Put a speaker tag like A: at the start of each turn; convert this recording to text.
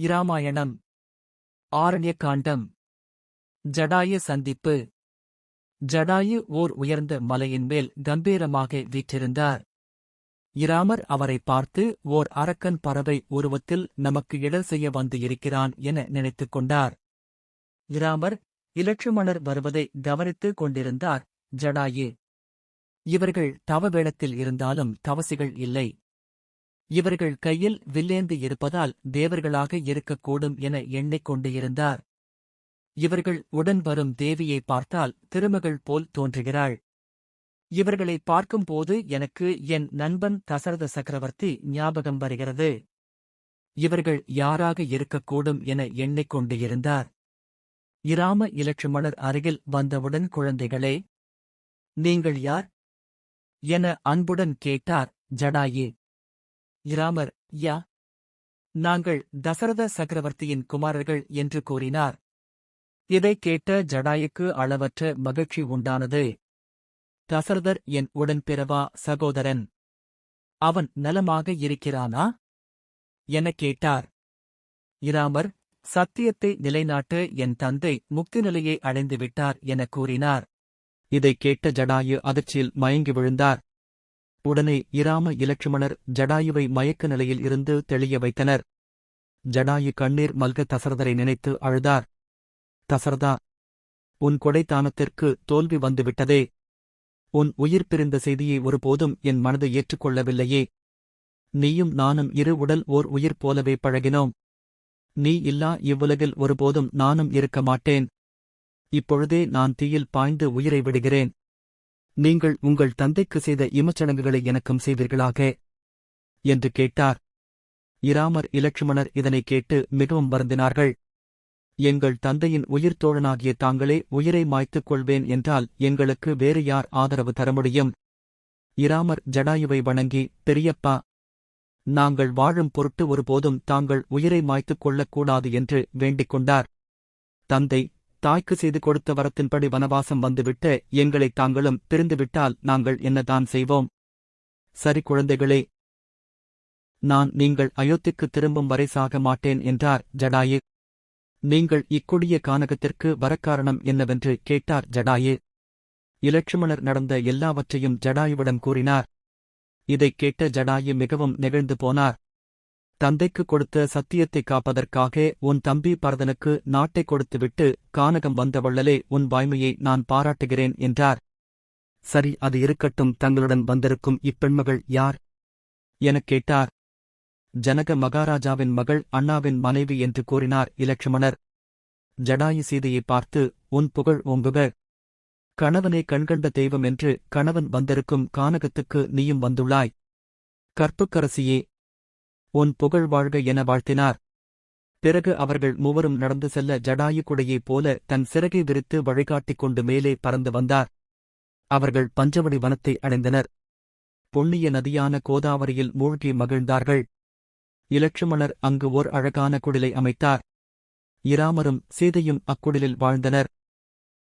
A: இராமாயணம். ஆரண்யகாண்டம். ஜடாயு சந்திப்பு. ஜடாயு ஓர் உயர்ந்த மலையின் மேல் கம்பீரமாக வீற்றிருந்தார். இராமர் அவரை பார்த்து ஓர் அரக்கன் பறவை உருவத்தில் நமக்கு இடர் செய்ய வந்து இருக்கிறான் என நினைத்துக் கொண்டார். இராமர் இலட்சுமணர் வருவதை கவனித்துக் கொண்டிருந்தார் ஜடாயு. இவர்கள் தவவேடத்தில் இருந்தாலும் தவசிகள் இல்லை. இவர்கள் கையில் வில்லேந்து இருப்பதால் தேவர்களாக இருக்கக்கூடும் என எண்ணிக் இருந்தார் இவர்கள் உடன் வரும் தேவியை பார்த்தால் திருமகள் போல் தோன்றுகிறாள். இவர்களை பார்க்கும்போது எனக்கு என் நண்பன் தசரத சக்கரவர்த்தி ஞாபகம் வருகிறது. இவர்கள் யாராக இருக்கக்கூடும் என எண்ணிக் இருந்தார் இராம இலட்சுமணர் அருகில் வந்தவுடன் குழந்தைகளே நீங்கள் யார்? என அன்புடன் கேட்டார் ஜடாயே. இராமர் யா நாங்கள் தசரத சக்கரவர்த்தியின் குமாரர்கள் என்று கூறினார். இதைக் கேட்ட ஜடாயுக்கு அளவற்ற மகிழ்ச்சி உண்டானது. தசரதர் என் உடன்பிறவா சகோதரன். அவன் நலமாக இருக்கிறானா? எனக் கேட்டார். இராமர் சத்தியத்தை நிலைநாட்ட என் தந்தை முக்தி நிலையை அடைந்துவிட்டார் எனக் கூறினார். இதைக் கேட்ட ஜடாயு அதிர்ச்சியில் மயங்கி விழுந்தார். உடனே இராம இலட்சுமணர் ஜடாயுவை மயக்க நிலையில் இருந்து தெளிய வைத்தனர். ஜடாயு கண்ணீர் மல்க தசரதரை நினைத்து அழுதார். தசரதா உன் கொடைத்தானத்திற்கு தோல்வி வந்துவிட்டதே. உன் உயிர் பிரிந்த செய்தியை ஒருபோதும் என் மனது ஏற்றுக்கொள்ளவில்லையே. நீயும் நானும் இரு உடல் ஓர் உயிர் போலவே பழகினோம். நீ இல்லா இவ்வுலகில் ஒருபோதும் நானும் இருக்க மாட்டேன். இப்பொழுதே நான் தீயில் பாய்ந்து உயிரை விடுகிறேன். நீங்கள் உங்கள் தந்தைக்கு செய்த இமச்சடங்குகளை எனக்கும் செய்வீர்களாக? என்று கேட்டார். இராமர் இலட்சுமணர் இதனைக் கேட்டு மிகவும் வருந்தினார்கள். எங்கள் தந்தையின் உயிர் தோழனாகிய தாங்களே உயிரை மாய்த்துக் கொள்வேன் என்றால் எங்களுக்கு வேறு யார் ஆதரவு தர முடியும்? இராமர் ஜடாயுவை வணங்கி பெரியப்பா நாங்கள் வாழும் பொருட்டு ஒருபோதும் தாங்கள் உயிரை மாய்த்துக் கொள்ளக்கூடாது என்று வேண்டிக் கொண்டார். தந்தை தாய்க்கு செய்து கொடுத்த வரத்தின்படி வனவாசம் வந்துவிட்டு எங்களை தாங்களும் பிரிந்துவிட்டால் நாங்கள் என்னதான் செய்வோம்? சரி குழந்தைகளே நான் நீங்கள் அயோத்திக்கு திரும்பும் வரை சாக மாட்டேன் என்றார் ஜடாயு. நீங்கள் இக்கொடிய கானகத்திற்கு வரக்காரணம் என்னவென்று கேட்டார் ஜடாயு. இலட்சுமணர் நடந்த எல்லாவற்றையும் ஜடாயுவிடம் கூறினார். இதைக் கேட்ட ஜடாயு மிகவும் நெகிழ்ந்து போனார். தந்தைக்கு கொடுத்த சத்தியத்தை காப்பதற்காக உன் தம்பி பரதனுக்கு நாட்டை கொடுத்துவிட்டு கானகம் வந்தவள்ளலே உன் வாய்மையை நான் பாராட்டுகிறேன் என்றார். சரி அது இருக்கட்டும் தங்களுடன் வந்திருக்கும் இப்பெண்மகள் யார்? எனக் கேட்டார். ஜனக மகாராஜாவின் மகள் அண்ணாவின் மனைவி என்று கூறினார் இலட்சுமணர். ஜடாயு சீதையை பார்த்து உன் புகழ் ஓங்குக. கணவனை கண்கண்ட தெய்வம் என்று கணவன் வந்திருக்கும் கானகத்துக்கு நீயும் வந்துள்ளாய். கற்புக்கரசியே உன் புகழ் வாழ்க என வாழ்த்தினார். பிறகு அவர்கள் மூவரும் நடந்து செல்ல ஜடாயு குடையைப் போல தன் சிறகை விரித்து வழிகாட்டிக் கொண்டு மேலே பறந்து வந்தார். அவர்கள் பஞ்சவடி வனத்தை அடைந்தனர். பொன்னிய நதியான கோதாவரியில் மூழ்கி மகிழ்ந்தார்கள். இலட்சுமணர் அங்கு ஓர் அழகான குடிலை அமைத்தார். இராமரும் சீதையும் அக்குடிலில் வாழ்ந்தனர்.